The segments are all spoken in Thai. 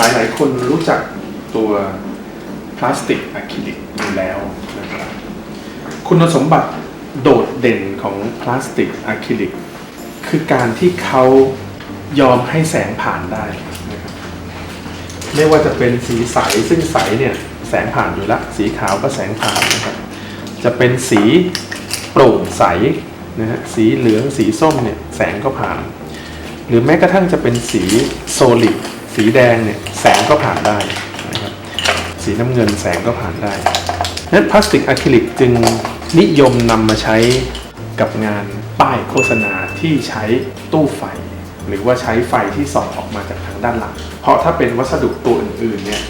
หลายๆ คนรู้จักตัวพลาสติกอะคริลิกอยู่แล้วนะครับคุณสมบัติโดดเด่นของพลาสติกอะคริลิกคือการที่เขายอมให้แสงผ่านได้นะครับไม่ว่าจะเป็นสีใสซึ่งใสเนี่ยแสงผ่านอยู่แล้วสีขาวก็แสงผ่านนะครับจะเป็นสีโปร่งใสนะฮะสีเหลืองสีส้มเนี่ยแสงก็ผ่าน หรือแม้กระทั่งจะเป็นสีโซลิด สีแดงเนี่ยแสงก็ผ่านได้นะครับสีน้ำเงินแสงก็ผ่านได้นั้นพลาสติกอะคริลิกจึงนิยมนำมาใช้กับงานป้ายโฆษณาที่ใช้ตู้ไฟ หรือว่าใช้ไฟที่ส่องออกมาจากทางด้านหลัง เพราะถ้าเป็นวัสดุตัวอื่นๆเนี่ย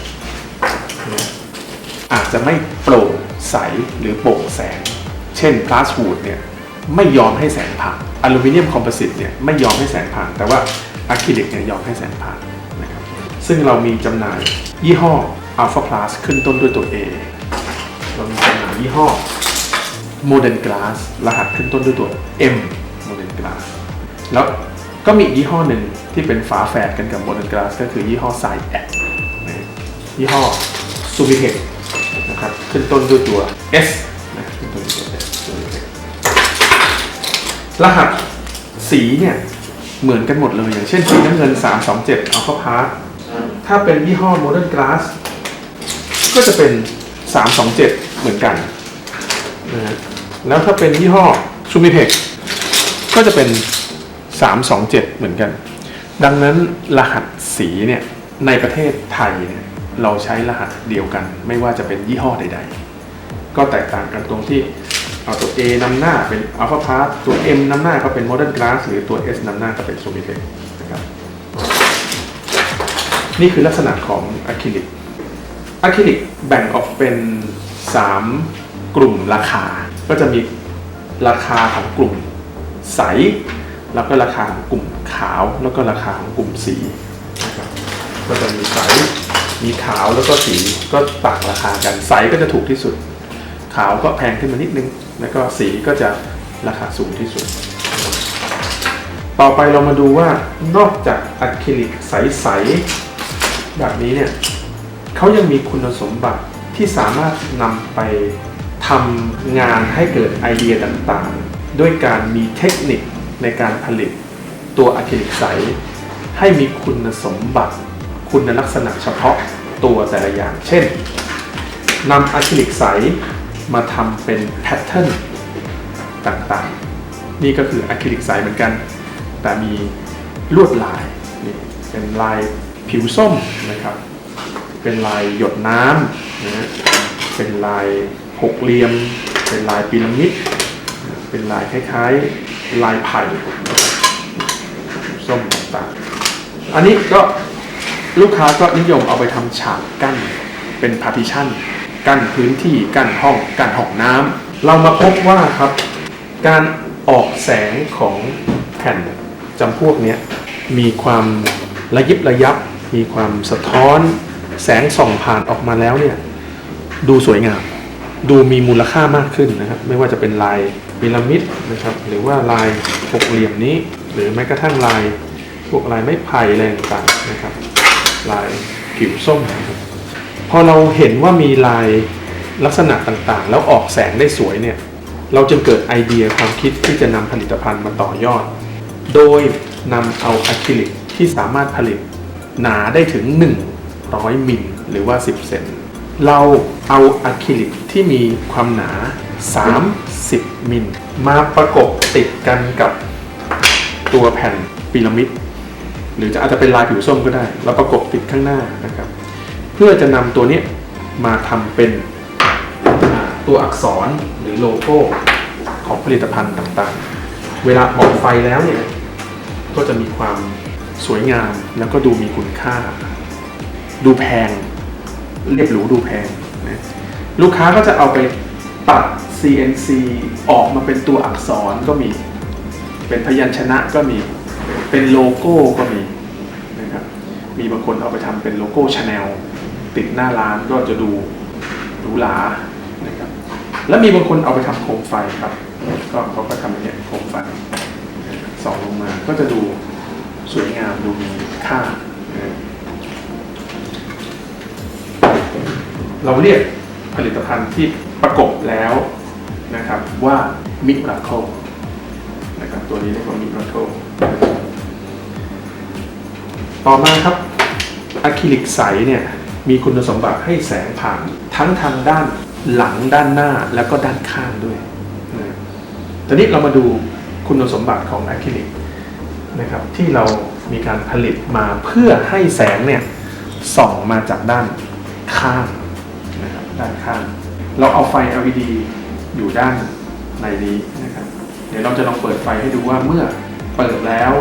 อาจจะไม่โปร่งใสหรือโปร่งแสง เช่นพลาสวูดเนี่ยไม่ยอมให้แสงผ่านอลูมิเนียมคอมโพสิตเนี่ยไม่ยอมให้แสงผ่าน แต่ว่าอะคริลิกเนี่ยยอมให้แสงผ่าน ซึ่งเรามีจำหน่ายยี่ห้อ Alpha Plus ขึ้นต้นด้วยตัว A เรามีจำหน่ายยี่ห้อ Modern Glass รหัสขึ้นต้นด้วยตัว M Modern Glass แล้วก็มียี่ห้อหนึ่งที่เป็นฝาแฝดกันกับ Modern Glass ก็คือยี่ห้อ s i d e นะยี่ห้อ s u m i t e c นะครับขึ้นต้นด้วยตัว S นะขึ้นต้นด้วยตัว S รหัสสีเนี่ยเหมือนกันหมดเลยอย่างเช่นสีน้ำเงิน 327 Alpha Part ถ้าเป็นยี่ห้อ Modern Glass ก็จะเป็น 327 เหมือนกันนะฮะแล้วถ้าเป็นยี่ห้อ s u m i t e c ก็จะเป็น 327 เหมือนกัน ดังนั้นรหัสสีเนี่ยในประเทศไทยเนี่ยเราใช้รหัสเดียวกัน ไม่ว่าจะเป็นยี่ห้อใด ๆ ก็แตกต่างกันตรงที่เอาตัว A นำหน้าเป็น Alpha Part ตัว M นำหน้าก็เป็น Modern Glass หรือตัว S นำหน้าก็เป็น s u m i t e c นี่คือลักษณะของอะคริลิกอะคริลิกแบ่งออกเป็น 3 กลุ่มราคา ก็จะมีราคาของกลุ่มใส แล้วก็ราคาของกลุ่มขาว แล้วก็ราคาของกลุ่มสีนะครับก็จะมีใส มีขาวแล้วก็สีก็ต่างราคากัน ใสก็จะถูกที่สุด ขาวก็แพงขึ้นมานิดนึง แล้วก็สีก็จะราคาสูงที่สุด ต่อไปเรามาดูว่านอกจากอะคริลิกใสๆ แบบนี้เนี่ยเขายังมีคุณสมบัติที่สามารถนำไปทำงานให้เกิดไอเดียต่างๆ ด้วยการมีเทคนิคในการผลิตตัวอะคริลิกใส ให้มีคุณสมบัติคุณลักษณะเฉพาะตัวแต่ละอย่าง เช่นนำอะคริลิกใสมาทำเป็นแพทเทิร์นต่างๆ นี่ก็คืออะคริลิกใสเหมือนกัน แต่มีลวดลายนี่เป็นลาย ผิวส้มนะครับ เป็นลายหยดน้ำนะฮะเป็นลายหกเหลี่ยม เป็นลายพีระมิด เป็นลายคล้ายๆลายไผ่ส้มต่างๆ อันนี้ก็ลูกค้าก็นิยมเอาไปทำฉากกั้นเป็นพาร์ติชันกั้นพื้นที่กั้นห้องกั้นห้องน้ำเรามาพบว่าครับการออกแสงของแผ่นจำพวกนี้มีความระยิบระยับ มีความสะท้อนแสงส่องผ่านออกมาแล้วเนี่ยดูสวยงาม ดูมีมูลค่ามากขึ้นนะครับ ไม่ว่าจะเป็นลายพีระมิดนะครับ หรือว่าลายหกเหลี่ยมนี้ หรือแม้กระทั่งลายพวกลายไม้ไผ่อะไรต่างๆนะครับ ลายผิวส้มนะครับพอเราเห็นว่ามีลายลักษณะต่างๆ แล้วออกแสงได้สวยเนี่ยเราจึงเกิดไอเดียความคิดที่จะนำผลิตภัณฑ์มาต่อยอด โดยนำเอาอะคริลิกที่สามารถผลิต หนาได้ถึง 100 มิลหรือว่า 10 เซนเราเอาอะคริลิกที่มีความหนา 30 มิลมาประกบติดกันกับตัวแผ่นพีระมิด หรือจะอาจจะเป็นลายผิวส้มก็ได้เราประกบติดข้างหน้านะครับ เพื่อจะนำตัวนี้มาทำเป็นตัวอักษรหรือโลโก้ของผลิตภัณฑ์ต่างๆ เวลาออกไฟแล้วเนี่ย ก็จะมีความ สวยงามแล้วก็ดูมีคุณค่า ดูแพง เรียบหรูดูแพงนะลูกค้าก็จะเอาไปตัด CNC ออกมาเป็นตัวอักษรก็มี เป็นพยัญชนะก็มี เป็นโลโก้ก็มีนะครับมีบางคนเอาไปทำเป็นโลโก้ชาแนลติดหน้าร้านก็จะดูหรูหรานะครับแล้วมีบางคนเอาไปทำโคมไฟครับ ก็เขาก็ทำอย่างเนี้ยโคมไฟส่องลงมาก็จะดู สวยงามดูมีค่า เราเรียกผลิตภัณฑ์ที่ประกบแล้วนะครับว่ามิราโคนะครับตัวนี้เรียกว่ามิราโคต่อมาครับอะคริลิกใสเนี่ยมีคุณสมบัติให้แสงผ่านทั้งทางด้านหลังด้านหน้าแล้วก็ด้านข้างด้วยนะตอนนี้เรามาดูคุณสมบัติของอะคริลิก นะครับที่เรามีการผลิตมาเพื่อให้แสงเนี่ยส่องมาจากด้านข้างนะครับด้านข้าง เราเอาไฟ LED อยู่ด้านในนี้นะครับเดี๋ยวเราจะลองเปิดไฟให้ดูว่าเมื่อเปิดแล้ว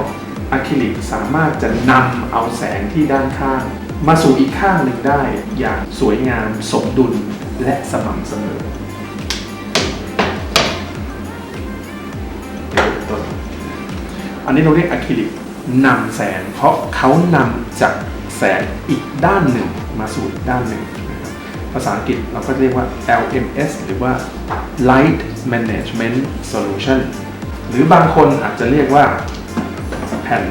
อะคริลิกสามารถจะนำเอาแสงที่ด้านข้าง มาสู่อีกข้างหนึ่งได้อย่างสวยงามสมดุลและสม่ำเสมอ อันนี้เราเรียกอะคริลิกนำแสง เพราะเขานำจากแสงอีกด้านหนึ่งมาสู่อีกด้านหนึ่งภาษาอังกฤษเราก็เรียกว่า LMS หรือว่า Light Management Solution หรือบางคนอาจจะเรียกว่าแผ่น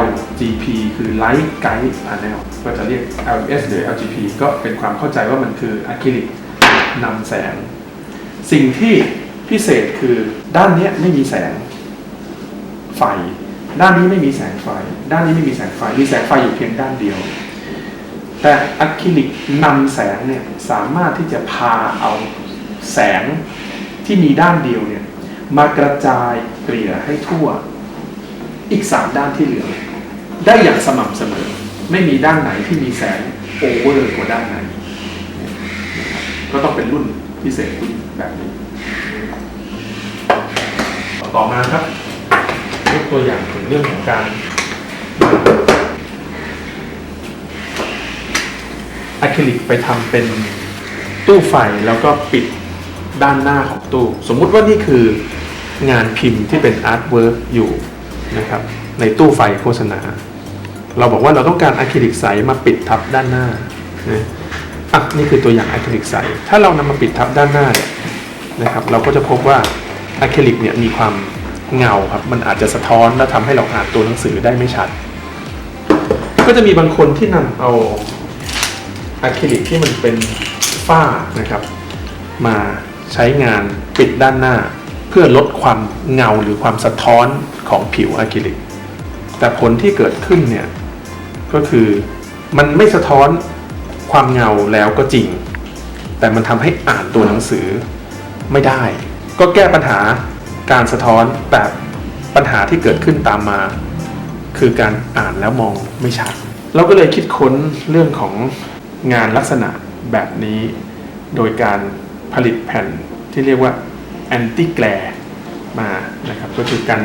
LGP คือ Light Guide Panel ก็จะเรียก LMS หรือ LGP ก็เป็นความเข้าใจว่ามันคืออะคริลิกนำแสง สิ่งที่พิเศษคือด้านนี้ไม่มีแสง ฟ ด้านนี้ไม่มีแสงไฟ ด้านนี้ไม่มีแสงไฟ มีแสงไฟอยู่เพียงด้านเดียว แต่อะคริลิกนำแสงเนี่ยสามารถที่จะพาเอาแสงที่มีด้านเดียวเนี่ยมากระจายเกลี่ยให้ทั่ว อีกสามด้านที่เหลือ ได้อย่างสม่ำเสมอ ไม่มีด้านไหนที่มีแสงโอเวอร์กว่าด้านไหน ก็ต้องเป็นรุ่นพิเศษแบบนี้ ต่อมาครับ ตัวอย่างถึงเรื่องของการอะคริลิกไปทำเป็นตู้ไฟแล้วก็ปิดด้านหน้าของตู้ สมมุติว่านี่คืองานพิมพ์ที่เป็นอาร์ตเวิร์กอยู่นะครับ ในตู้ไฟโฆษณา เราบอกว่าเราต้องการอะคริลิกใสมาปิดทับด้านหน้านะอะนี่คือตัวอย่างอะคริลิกใส ถ้าเรานำมาปิดทับด้านหน้าเนี่ยนะครับ เราก็จะพบว่าอะคริลิกเนี่ยมีความ เงาครับ มันอาจจะสะท้อนและทำให้เราอ่านตัวหนังสือได้ไม่ชัด ก็จะมีบางคนที่นำเอาอะคริลิกที่มันเป็นฝ้านะครับ มาใช้งานปิดด้านหน้า เพื่อลดความเงาหรือความสะท้อนของผิวอะคริลิก แต่ผลที่เกิดขึ้นเนี่ยก็คือมันไม่สะท้อนความเงาแล้วก็จริง แต่มันทำให้อ่านตัวหนังสือไม่ได้ ก็แก้ปัญหา การสะท้อนแต่ปัญหาที่เกิดขึ้นตามมา คือการอ่านแล้วมองไม่ชัด เราก็เลยคิดค้นเรื่องของงานลักษณะแบบนี้ โดยการผลิตแผ่นที่เรียกว่า anti glare มานะครับก็คือกัน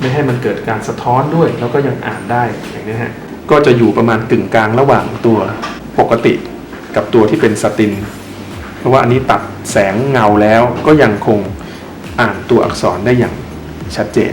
ไม่ให้มันเกิดการสะท้อนด้วย แล้วก็ยังอ่านได้อย่างนี้ฮะก็จะอยู่ประมาณกึ่งกลางระหว่างตัวปกติกับตัวที่เป็นสติน เพราะว่าอันนี้ตัดแสงเงาแล้วก็ยังคง อ่านตัวอักษรได้อย่างชัดเจน